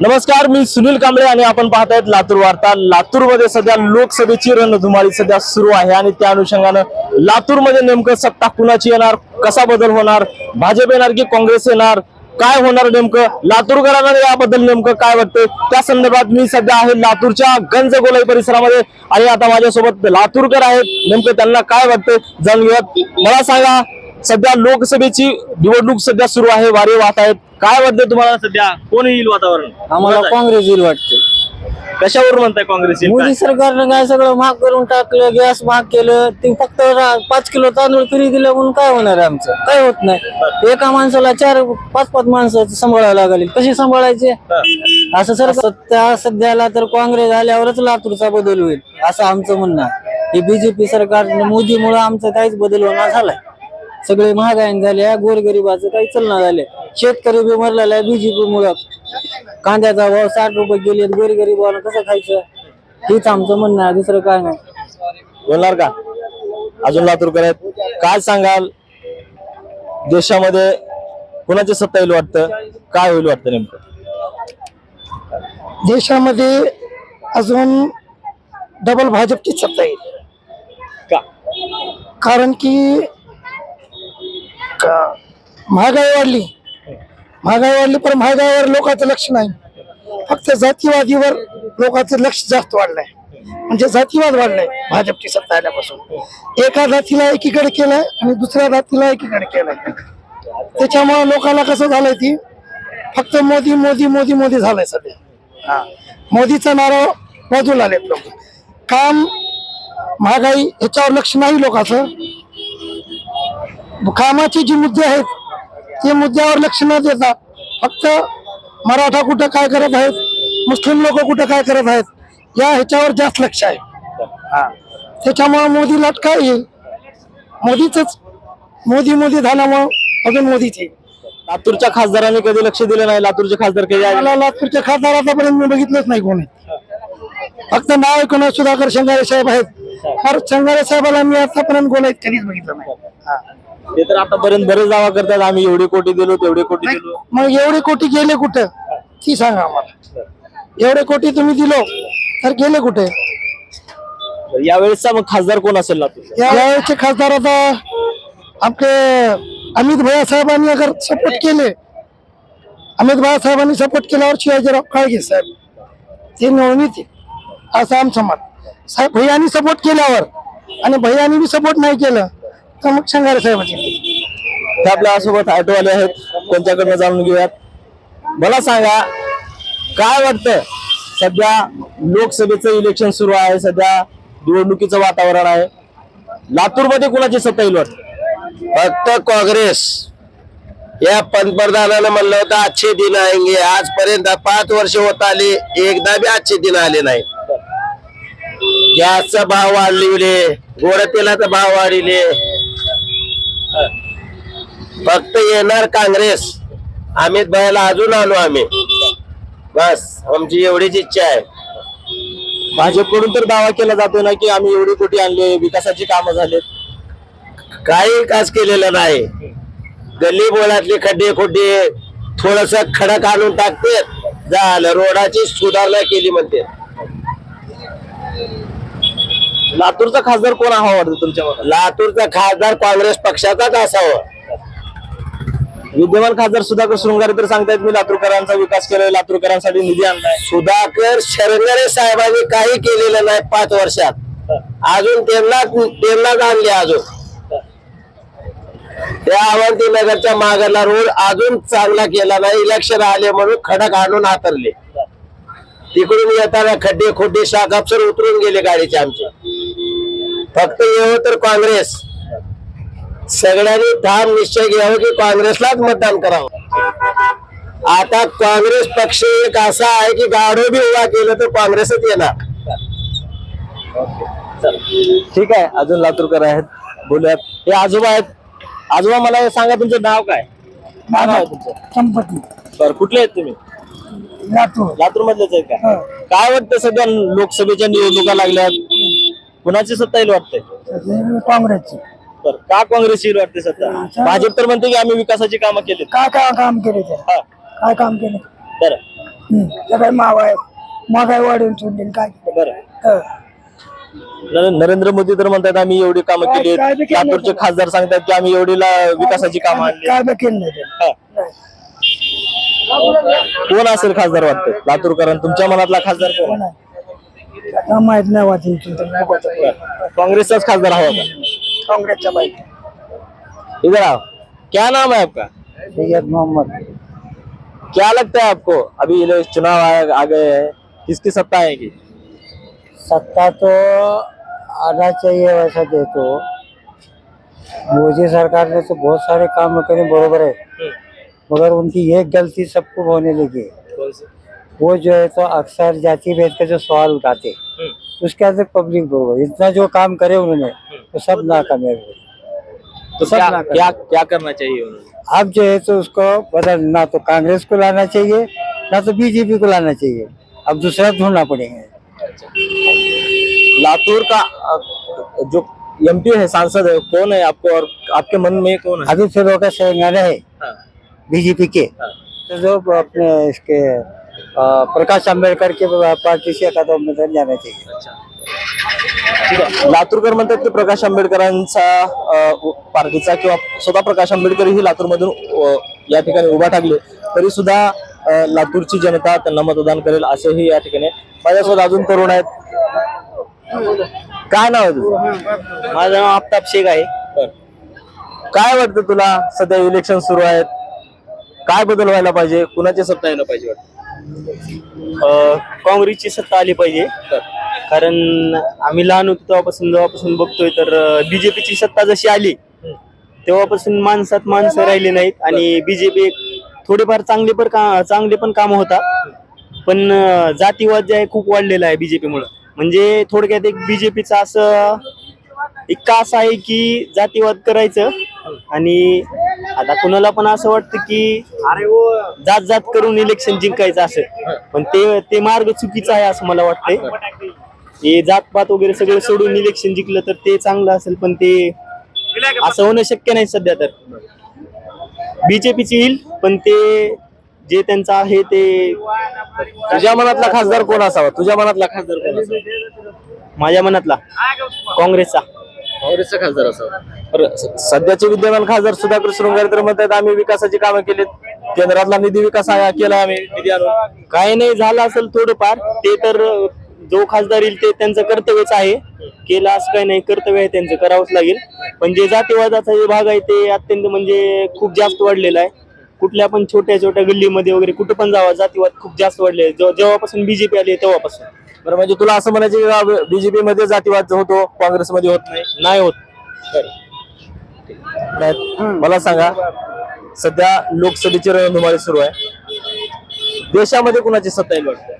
नमस्कार मी सुनील कांबळे आणि आपण पाहत आहेत लातूर वार्ता. लातूरमध्ये सध्या लोकसभेची रणधुमाळी सध्या सुरू आहे आणि त्या अनुषंगानं लातूरमध्ये नेमकं सत्ता कुणाची येणार कसा बदल होणार भाजप येणार की काँग्रेस येणार काय होणार नेमकं लातूरकरांना याबद्दल नेमकं काय वाटतं त्या संदर्भात मी सध्या आहे लातूरच्या गंज गोलाई परिसरामध्ये आणि आता माझ्यासोबत लातूरकर आहेत. नेमकं त्यांना काय वाटतं जाणून घेऊयात. मला सांगा सध्या लोकसभेची निवडणूक सध्या सुरू आहे वारे वाहत आहेत. काय वाटतं तुम्हाला सध्या? कोण येईल वातावरण? आम्हाला कोणाचं? काँग्रेस येईल वाटते. कशावर म्हणताय काँग्रेस येईल? मोदी सरकारनं काय सगळं महाग करून टाकलं गॅस महाग केलं ते फक्त रा- पाच किलो तांदूळ फ्री दिलं म्हणून काय होणार आहे आमचं? काय होत नाही. एका माणसाला चार पाच पाच माणसं सांभाळायला लागली. कशी सांभाळायचे? असं सर सत्या सध्याला तर काँग्रेस आल्यावरच लातूरचा बदल होईल असं आमचं म्हणणं आहे. हे बीजेपी सरकार मोदीमुळे आमचं काहीच बदल होणार झालाय. सगळे महागाई झाल्या गोरगरिबाचं काही चलना झाले. शेतकरी बी मरलेला आहे बीजेपी मुळे. कांद्याचा भाव साठ रुपये गेले गोरगरिबाला कसं खायचं? हेच आमचं म्हणणं आहे दुसरं काय नाही. बोलणार का? अजून लातूरकर आहेत. काय सांगाल? देशामध्ये कुणाची सत्ता येईल वाटतं? काय होईल वाटतं नेमकं? देशामध्ये अजून डबल भाजपची सत्ता येईल. का? कारण का- महागाई वाढली. महागाई वाढली पण महागाईवर लोकांचं लक्ष नाही. फक्त जातीवादीवर लोकांचं लक्ष जास्त वाढलंय. म्हणजे जातीवाद वाढलाय भाजपची सत्ता आल्यापासून. एका जातीला एकीकडे केलंय आणि दुसऱ्या जातीला एकीकडे केलंय. त्याच्यामुळे लोकांना कसं झालंय ती? फक्त मोदी मोदी मोदी मोदी झालंय सध्या. मोदीचा नारा बाजूला आलेत लोक. काम महागाई ह्याच्यावर लक्ष नाही लोकांचं. कामाचे जे मुद्दे आहेत ते मुद्द्यावर लक्ष न देता फक्त मराठा कुठं काय करत आहेत मुस्लिम लोक कुठं काय करत आहेत या ह्याच्यावर जास्त लक्ष आहे. हा. त्याच्यामुळे मोदीला काय येईल. मोदीच मोदी मोदी झाल्यामुळं अजून मोदीच येईल. लातूरच्या खासदारांनी कधी लक्ष दिलं नाही? लातूरचे खासदार? मला लातूरच्या खासदार आतापर्यंत मी बघितलंच नाही कोणी. फक्त नाव ऐकून सुधाकर शंगारे साहेब आहेत. फार शंगारे साहेबाला मी आतापर्यंत गोलायत कधीच बघितलं नाही. ते तर आतापर्यंत बरेच दावा करतात आम्ही एवढे कोटी दिलो तेवढे कोटी दिलो. मग एवढे कोटी गेले कुठं? ती सांगा आम्हाला. एवढे कोटी तुम्ही दिलो तर गेले कुठे? यावेळेसचा मग खासदार कोण असेल लातूर यावेळेचे खासदार आता आपले अमित भैया साहेबांनी अगर सपोर्ट केले. अमित भैया साहेबांनी सपोर्ट केल्यावर शिवाजीराव काळगे साहेब ते निवडून येतील असं आमचं मत. साहेब भैयानी सपोर्ट केल्यावर आणि भैयानी बी सपोर्ट नाही केलं तर मग शंगारे साहेबांचे ते आपल्यासोबत ऑटोवाले आहेत त्यांच्याकडनं जाणून घेऊयात. मला सांगा काय वाटतं सध्या लोकसभेचं इलेक्शन सुरू आहे सध्या निवडणुकीचं वातावरण आहे. लातूरमध्ये कुणाची सत्ता येईल वाटतं? फक्त काँग्रेस. या पंतप्रधानानं म्हणलं होतं अच्छे दिन आएंगे. आजपर्यंत पाच वर्ष होत आले एकदा बी अच्छे दिन आले नाही. गॅसचा भाव वाढले गोड तेलाचा भाव वाढले. फक्त येणार काँग्रेस. अमित भाईला अजून आणू आम्ही. बस आमची एवढीच इच्छा आहे. भाजपकडून तर दावा केला जातो ना की आम्ही एवढी कोटी आणले विकासाची कामं झालेत. काही विकास केलेला नाही. गल्ली बोळातले खड्डे खुड्डे थोडस खडक आणून टाकते झालं रोडाची सुधारणा केली म्हणते लातूरचा खासदार कोण हवा वाटतं तुमच्या लातूरचा खासदार काँग्रेस पक्षाचाच असावं. विद्यमान खासदार सुधाकर शृंगारे तर सांगतायत मी लातूरकरांचा विकास केलाय लातूरकरांसाठी निधी आणलाय. सुधाकर शरंगारे साहेबांनी काही केलेलं नाही पाच वर्षात. अजून त्यांना त्यांनाच आणले अजून. त्या अवंती नगरच्या मागला रोड अजून चांगला केला नाही इलेक्शन आले म्हणून खडक आणून हातरले. तिकडून येताना खड्डे खुड्डे शाखापसर उतरून गेले गाडीचे आमचे. फक्त येऊ तर काँग्रेस. सगळ्यांनी ठाम निश्चय घ्यावं की काँग्रेसलाच मतदान करावं. आता काँग्रेस पक्ष एक असा आहे की गाडो बी उभा केलं तर काँग्रेसच येणार. ठीक आहे अजून लातूरकर आहेत. बोलूयात. हे आजोबा आहेत. आजोबा मला हे सांगा तुमचं नाव काय? काय नाव आहे तुमचं. संपत्ती. बरं कुठले आहेत तुम्ही? लातूर. लातूर मधलेच आहेत का? काय वाटतं सध्या लोकसभेच्या निवडणुका लागल्यात? कुणाची सत्ता येईल वाटतंय? काँग्रेसची. बरं का काँग्रेस येईल वाटते सत्ता? भाजप तर म्हणते की आम्ही विकासाची कामं केली काय काय काम केले ते? हा. काय काम केले? बरं. महागाई महागाई वाढवून सोडली काय? बरं. हं. नरेंद्र मोदी तर म्हणतात आम्ही एवढी कामं केली काय बी केलं लातूरचे नाही. खासदार सांगतात की आम्ही एवढी ला- विकासाची कामं आणली काय बी केलं नाही त्यांनी. हा. कोण असेल खासदार वाटतं लातूरकरांना तुमच्या मनातला खासदार कोण? कोण आहे? आता माहित नाही वाटत कांग्रेसचाच खासदार हवा का? काँग्रेसच्या बाईक इधर आओ क्या नाम है आपका? सैयद मोहम्मद. क्या लगता है आपको? अभी ये लोग चुनाव आ, आ गए हैं। किसकी सत्ता आएगी? सत्ता तो आना चाहिए वैसा दे तो। मोदी सरकार ने तो बहुत सारे काम करे बरोबर है। मगर उनकी एक गलती सबको होने लगी वो जो है तो अक्सर जाति भेद का जो सवाल उठाते उसके अंदर पब्लिक बरोबर इतना जो काम करे उन्होंने तो सब नाकामयाब हुए तो सब क्या ना। क्या क्या करना चाहिए उन्होंने? अब जो है तो उसको बदल ना तो कांग्रेस को लाना चाहिए ना तो बीजेपी को लाना चाहिए। अब दूसरा ढूंढना पड़ेगा। लातूर का जो एमपी है सांसद है कौन है आपको और आपके मन में कौन है? अभी फिर होगा तेलंगाना है हाँ, बीजेपी के। हाँ। तो जो अपने इसके प्रकाश आंबेडकर के पार्टी से एखादा उम्मीदवार जाना चाहिए ठीक आहे. लातूरकर म्हणतात की प्रकाश आंबेडकरांचा पार्टीचा किंवा स्वतः प्रकाश आंबेडकर ही लातूरमधून या ठिकाणी उभा टाकले तरी सुद्धा लातूरची जनता त्यांना मतदान करेल असेही या ठिकाणी माझ्यासोबत अजून तरुण आहेत. काय नाव तुझं? माझं नाव आफताब शेख आहे. काय वाटतं तुला? सध्या इलेक्शन सुरू आहेत. काय बदल व्हायला पाहिजे? कुणाची सत्ता यायला पाहिजे वाटतं? काँग्रेसची सत्ता आली पाहिजे. कारण आम्ही लहान होतो तेव्हापासून जेव्हापासून बघतोय तर बीजेपीची सत्ता जशी आली तेव्हापासून माणसात माणसं राहिली नाहीत आणि बीजेपी थोडेफार चांगले पण का चांगले पण काम होता. पण जातीवाद जे आहे खूप वाढलेला आहे बीजेपीमुळे. म्हणजे थोडक्यात एक बीजेपीचा असं एक का असं आहे की जातीवाद करायचं आणि आता कुणाला पण असं वाटतं की जात जात करून इलेक्शन जिंकायचं असं पण ते ते मार्ग चुकीचा आहे असं मला वाटतंय. हे जातपात वगैरे सगळं सोडून इलेक्शन जिंकलं तर ते चांगलं असेल पण ते असं होणं शक्य नाही सध्या तर. बीजेपीची येईल पण ते जे त्यांचं आहे ते तुझ्या मनातला खासदार कोण असावा? तुझ्या मनातला खासदार कोण असावा? माझ्या मनातला. काँग्रेसचा. काँग्रेसचा खासदार असावा. सध्याचे विद्यमान खासदार सुधाकर शृंगारे तर म्हणतात आम्ही विकासाची कामं केलीत. केंद्रातला निधी विकास केला आम्ही निधी आणून. काही नाही झालं असेल थोडंफार. ते तर जो खासदार येईल ते त्यांचं कर्तव्यच आहे. केलं असं काही नाही कर्तव्य आहे त्यांचं करावंच लागेल. पण जे जातीवादाचा जे भाग आहे ते अत्यंत म्हणजे खूप जास्त वाढलेला आहे. कुठल्या पण छोट्या छोट्या गल्लीमध्ये वगैरे कुठं पण जावा जातीवाद खूप जास्त वाढले जेव्हापासून बीजेपी आली आहे तेव्हापासून. बरं म्हणजे तुला असं म्हणायचं की बीजेपी मध्ये जातीवाद होतो काँग्रेसमध्ये होत नाही? नाही होत. मला सांगा सध्या लोकसभेची रणधुमाळी सुरू आहे. देशामध्ये कुणाची सत्ता येईल वाटतं?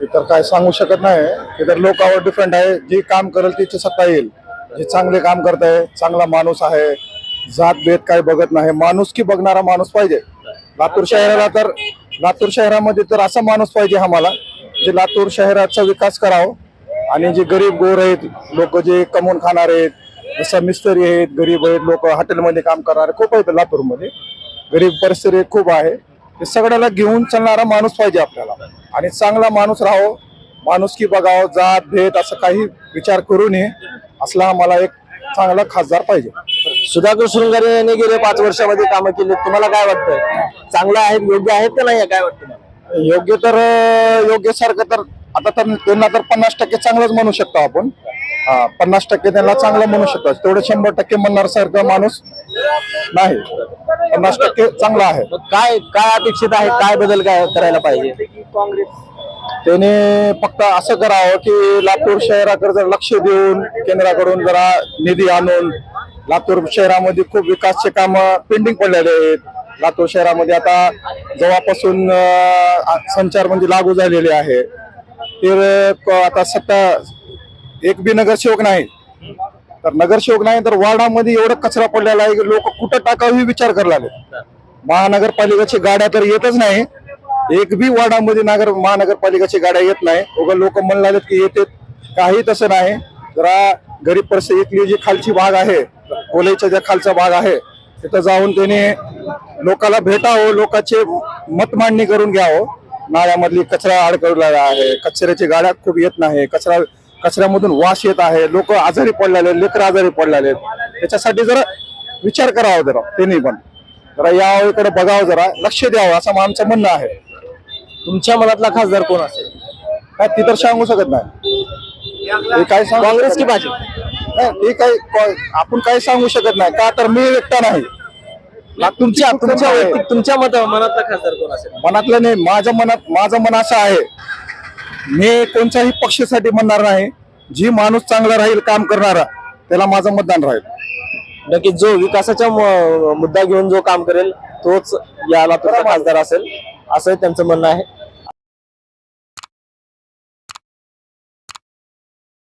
ते तर काय सांगू शकत नाही. ते तर लोकांवर डिपेंड आहे. जे काम करेल त्याची सत्ता येईल. जे चांगले काम करत आहे चांगला माणूस आहे जात भेद काय बघत नाही. माणूस की बघणारा माणूस पाहिजे. लातूर शहराला तर लातूर शहरामध्ये तर असा माणूस पाहिजे आम्हाला जे लातूर शहराचा विकास करावं. आणि जे गरीब गोर आहेत लोक जे कमवून खाणारे आहेत जसं मिस्त्री आहेत गरीब आहेत लोक हॉटेलमध्ये काम करणारे खूप आहेत लातूरमध्ये. गरीब परिस्थिती खूप आहे. ते सगळ्याला घेऊन चालणारा माणूस पाहिजे आपल्याला. आणि चांगला माणूस राहो माणूस की बघावं जात भेद असं काही विचार करू नये असला आम्हाला एक चांगला खासदार पाहिजे. सुधाकर शृंगारे यांनी गेले पाच वर्षामध्ये कामं केली. तुम्हाला काय वाटतंय? चांगलं आहेत योग्य आहेत का नाही? काय वाटतं योग्य तर योग्य सारखं तर आता तर त्यांना तर पन्नास टक्के चांगलंच म्हणू शकतो आपण. हा पन्नास टक्के त्यांना चांगलं म्हणू शकतो. तेवढं शंभर टक्के म्हणणार सारखं माणूस नाही. पन्नास टक्के चांगला आहे. काय काय अपेक्षित आहे? काय बदल काय करायला पाहिजे? त्याने फक्त असं करावं की लातूर शहराकडे जर लक्ष देऊन केंद्राकडून जरा निधी आणून लातूर शहरामध्ये खूप विकासचे काम पेंडिंग पडलेले आहेत. लातूर शहरामध्ये आता जेव्हापासून अं, संचारबंदी लागू झालेली आहे. तर आता सत्ता एक बी नगरसेवक नाही. तर नगरसेवक नाही तर वार्डामध्ये एवढा कचरा पडलेला आहे की लोक कुठं टाकावी विचार करायला आले महानगरपालिकेची गाड्या तर येतच नाही. एक बी वार्डामध्ये नगर महानगरपालिकेची गाड्या येत नाही. उगा लोक म्हणला की येते काही तसं नाही. जरा गरीब परिस्थिती इथली जी खालची भाग आहे कोलेचा ज्या खालचा भाग आहे तिथं जाऊन त्याने लोकाला भेटावं लोकांचे मत मांडणी करून घ्यावं. नाळ्यामधली कचरा अडकवलेला आहे कचऱ्याची गाड्या खूप येत नाही कचरा कचऱ्यामधून वास येत आहे लोक आजारी पडलेले लेकर आजारी पडलेले त्याच्यासाठी जरा विचार करावा जरा त्यांनी पण. जरा याकडे बघावं जरा लक्ष द्यावं असं आमचं म्हणणं आहे. तुमच्या मनातला खासदार कोण असेल? काय ती तर सांगू शकत नाही. हे काय सांगू काँग्रेस की. भाजप. नाही, हे काय काय- आपण काय सांगू शकत नाही का तर मी एकटा नाही. तुमच्या तुमच्या. वैयक्तिक तुमच्या मत मनातला खासदार कोण असेल? मनातलं नाही माझ्या मनात माझं मन असं आहे. मी कोणत्याही पक्षासाठी म्हणणार नाही. जी माणूस चांगला राहील काम करणारा त्याला माझं मतदान राहील. नक्की जो विकासाचा मुद्दा घेऊन जो काम करेल तोच या लातूरचा खासदार असेल. असं त्यांचं म्हणणं आहे.